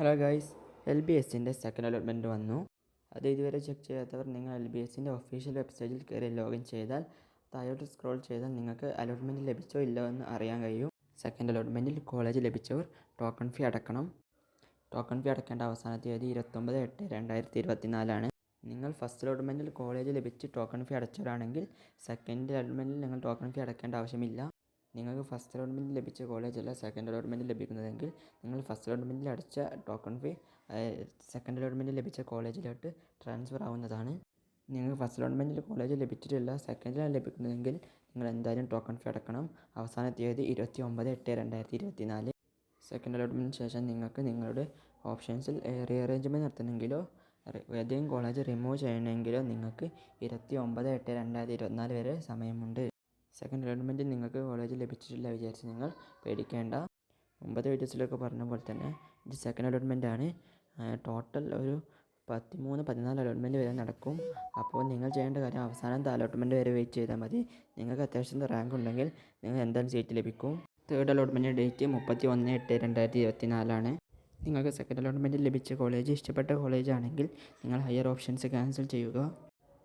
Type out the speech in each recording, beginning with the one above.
Hello guys L B എസിന്റെ second allotment വന്നു. അത് ഇതുവരെ ചെക്ക് ചെയ്യാത്തവർ നിങ്ങൾ എൽ ബി എസിന്റെ ഒഫീഷ്യൽ വെബ്സൈറ്റിൽ കയറി ലോഗിൻ ചെയ്താൽ താഴോട്ട് സ്ക്രോൾ ചെയ്താൽ നിങ്ങൾക്ക് അലോട്ട്മെന്റ് ലഭിച്ചോ ഇല്ലോ എന്ന് അറിയാൻ കഴിയും. സെക്കൻഡ് അലോട്ട്മെന്റിൽ കോളേജ് ലഭിച്ചവർ ടോക്കൺ ഫീ അടക്കണം. ടോക്കൺ ഫീ അടക്കേണ്ട അവസാന തീയതി ഇരുപത്തൊമ്പത് എട്ട് രണ്ടായിരത്തി ഇരുപത്തിനാലാണ് നിങ്ങൾ ഫസ്റ്റ് അലോട്ട്മെന്റിൽ കോളേജ് ലഭിച്ച് ടോക്കൺ ഫീ അടച്ചവരാണെങ്കിൽ സെക്കൻഡ് അലോട്ട്മെന്റിൽ നിങ്ങൾ ടോക്കൺ ഫീ അടക്കേണ്ട ആവശ്യമില്ല. നിങ്ങൾക്ക് ഫസ്റ്റ് അലോട്ട്മെന്റ് ലഭിച്ച കോളേജല്ല സെക്കൻഡ് അലോട്ട്മെന്റ് ലഭിക്കുന്നതെങ്കിൽ നിങ്ങൾ ഫസ്റ്റ് അലോട്ട്മെന്റിൽ അടച്ച ടോക്കൺ ഫീ സെക്കൻഡ് അലോട്ട്മെന്റ് ലഭിച്ച കോളേജിലോട്ട് ട്രാൻസ്ഫർ ആവുന്നതാണ്. നിങ്ങൾക്ക് ഫസ്റ്റ് അലോട്ട്മെന്റിൽ കോളേജ് ലഭിച്ചിട്ടില്ല സെക്കൻഡിലാണ് ലഭിക്കുന്നതെങ്കിൽ നിങ്ങൾ എന്തായാലും ടോക്കൺ ഫീ അടക്കണം. അവസാന തീയതി ഇരുപത്തി ഒമ്പത് എട്ട് രണ്ടായിരത്തി ഇരുപത്തി നാല് സെക്കൻഡ് അലോട്ട്മെന്റിന് ശേഷം നിങ്ങൾക്ക് നിങ്ങളുടെ ഓപ്ഷൻസിൽ റീഅറേഞ്ച്മെന്റ് നടത്തണമെങ്കിലോ ഏതെങ്കിലും കോളേജ് റിമൂവ് ചെയ്യണമെങ്കിലോ നിങ്ങൾക്ക് ഇരുപത്തി ഒമ്പത് എട്ട് രണ്ടായിരത്തി ഇരുപത്തിനാല് വരെ സമയമുണ്ട്. സെക്കൻഡ് അലോട്ട്മെന്റ് നിങ്ങൾക്ക് കോളേജ് ലഭിച്ചിട്ടില്ല വിചാരിച്ച് നിങ്ങൾ പേടിക്കേണ്ട. മുമ്പത്തെ വീഡിയോസിലൊക്കെ പറഞ്ഞ പോലെ തന്നെ ഇത് സെക്കൻഡ് അലോട്ട്മെന്റ് ആണ്. ടോട്ടൽ ഒരു പത്തിമൂന്ന് പതിനാല് അലോട്ട്മെന്റ് വരെ നടക്കും. അപ്പോൾ നിങ്ങൾ ചെയ്യേണ്ട കാര്യം അവസാനത്തെ അലോട്ട്മെന്റ് വരെ വെയിറ്റ് ചെയ്താൽ മതി. നിങ്ങൾക്ക് അത്യാവശ്യം റാങ്ക് ഉണ്ടെങ്കിൽ നിങ്ങൾ എന്തായാലും സീറ്റ് ലഭിക്കും? തേർഡ് അലോട്ട്മെന്റ് ഡേറ്റ് മുപ്പത്തി ഒന്ന് എട്ട് രണ്ടായിരത്തി ഇരുപത്തി നാലാണ് നിങ്ങൾക്ക് സെക്കൻഡ് അലോട്ട്മെന്റ് ലഭിച്ച കോളേജ് ഇഷ്ടപ്പെട്ട കോളേജാണെങ്കിൽ നിങ്ങൾ ഹയർ ഓപ്ഷൻസ് ക്യാൻസൽ ചെയ്യുക.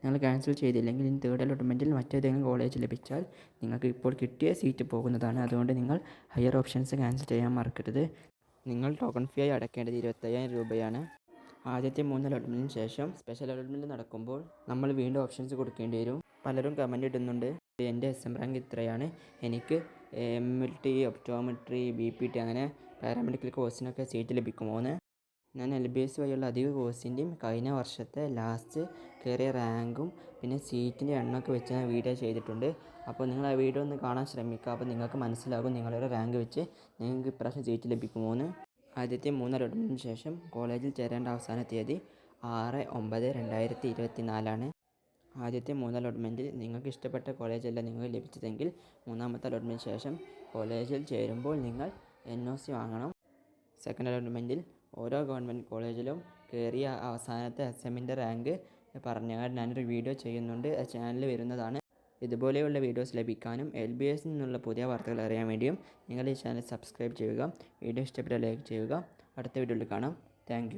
നിങ്ങൾ ക്യാൻസൽ ചെയ്തില്ലെങ്കിൽ ഇനി തേർഡ് അലോട്ട്മെന്റിൽ മറ്റേതെങ്കിലും കോളേജ് ലഭിച്ചാൽ നിങ്ങൾക്ക് ഇപ്പോൾ കിട്ടിയ സീറ്റ് പോകുന്നതാണ്. അതുകൊണ്ട് നിങ്ങൾ ഹയർ ഓപ്ഷൻസ് ക്യാൻസൽ ചെയ്യാൻ മറക്കരുത്. നിങ്ങൾ ടോക്കൺ ഫീ ആയി അടയ്ക്കേണ്ടത് ഇരുപത്തയ്യായിരം രൂപയാണ്. ആദ്യത്തെ മൂന്ന് അലോട്ട്മെന്റിന് ശേഷം സ്പെഷ്യൽ അലോട്ട്മെന്റ് നടക്കുമ്പോൾ നമ്മൾ വീണ്ടും ഓപ്ഷൻസ് കൊടുക്കേണ്ടി വരും. പലരും കമന്റ് ഇടുന്നുണ്ട് എന്റെ എസ് എം റാങ്ക് ഇത്രയാണ്. എനിക്ക് M L T optometry B P T അങ്ങനെ പാരാമെഡിക്കൽ കോഴ്സിനൊക്കെ സീറ്റ് ലഭിക്കുമോ? എന്ന്. ഞാൻ എൽ ബി എസ് വഴിയുള്ള അധിക കോഴ്സിന്റെയും കഴിഞ്ഞ വർഷത്തെ ലാസ്റ്റ് കയറിയ റാങ്കും പിന്നെ സീറ്റിന്റെ എണ്ണമൊക്കെ വെച്ച് ഞാൻ വീഡിയോ ചെയ്തിട്ടുണ്ട്. അപ്പോൾ നിങ്ങൾ ആ വീഡിയോ ഒന്ന് കാണാൻ ശ്രമിക്കുക. അപ്പോൾ നിങ്ങൾക്ക് മനസ്സിലാകും നിങ്ങളുടെ റാങ്ക് വെച്ച് നിങ്ങൾക്ക് ഇപ്രാവശ്യം സീറ്റ് ലഭിക്കുമോന്ന് ആദ്യത്തെ മൂന്ന് അലോട്ട്മെന്റിന് ശേഷം കോളേജിൽ ചേരേണ്ട അവസാന തീയതി ആറ് ഒമ്പത് രണ്ടായിരത്തി ഇരുപത്തി നാലാണ് ആദ്യത്തെ മൂന്ന് അലോട്ട്മെന്റിൽ നിങ്ങൾക്ക് ഇഷ്ടപ്പെട്ട കോളേജല്ല നിങ്ങൾക്ക് ലഭിച്ചതെങ്കിൽ മൂന്നാമത്തെ അലോട്ട്മെന്റിന് ശേഷം കോളേജിൽ ചേരുമ്പോൾ നിങ്ങൾ എൻ ഒ സി വാങ്ങണം. സെക്കൻഡ് അലോട്ട്മെന്റിൽ ഓരോ ഗവൺമെന്റ് കോളേജിലും കയറിയ അവസാനത്തെ എസ് എമ്മിന്റെ റാങ്ക് പറഞ്ഞാൽ ഞാനൊരു വീഡിയോ ചെയ്യുന്നുണ്ട് ചാനൽ വരുന്നതാണ്. ഇതുപോലെയുള്ള വീഡിയോസ് ലഭിക്കാനും എൽ ബി എസ് നിന്നുള്ള പുതിയ വാർത്തകൾ അറിയാൻ വേണ്ടിയും നിങ്ങൾ ഈ ചാനൽ സബ്സ്ക്രൈബ് ചെയ്യുക വീഡിയോ ഇഷ്ടപ്പെട്ട ലൈക്ക് ചെയ്യുക. അടുത്ത വീഡിയോയിൽ കാണാം. താങ്ക്